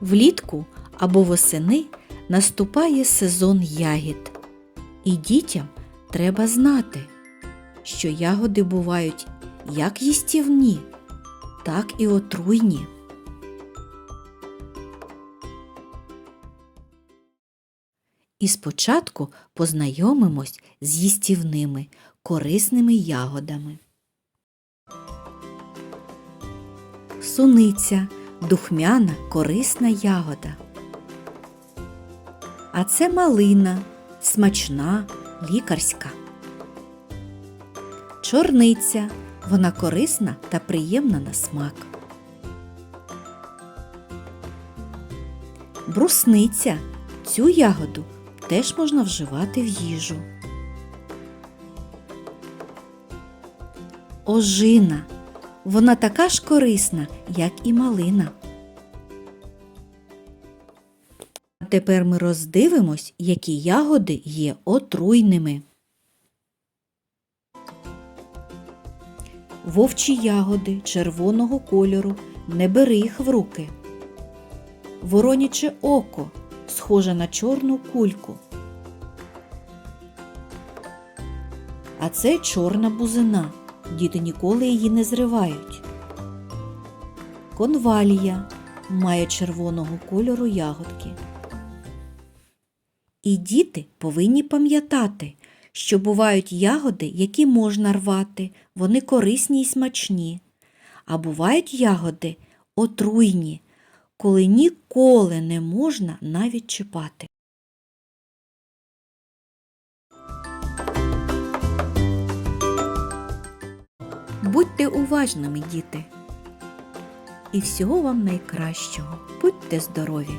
Влітку або восени наступає сезон ягід. І дітям треба знати, що ягоди бувають як їстівні, так і отруйні. І спочатку познайомимось з їстівними, корисними ягодами. Суниця духмяна корисна ягода. А це малина, смачна, лікарська. Чорниця вона корисна та приємна на смак. Брусниця цю ягоду теж можна вживати в їжу. Ожина вона така ж корисна, як і малина. Тепер ми роздивимось, які ягоди є отруйними. Вовчі ягоди червоного кольору, не бери їх в руки. Вороняче око, схоже на чорну кульку. А це чорна бузина. Діти ніколи її не зривають. Конвалія має червоного кольору ягодки. І діти повинні пам'ятати, що бувають ягоди, які можна рвати, вони корисні й смачні. А бувають ягоди отруйні, коли ніколи не можна навіть чіпати. Будьте уважними, діти. І всього вам найкращого. Будьте здорові!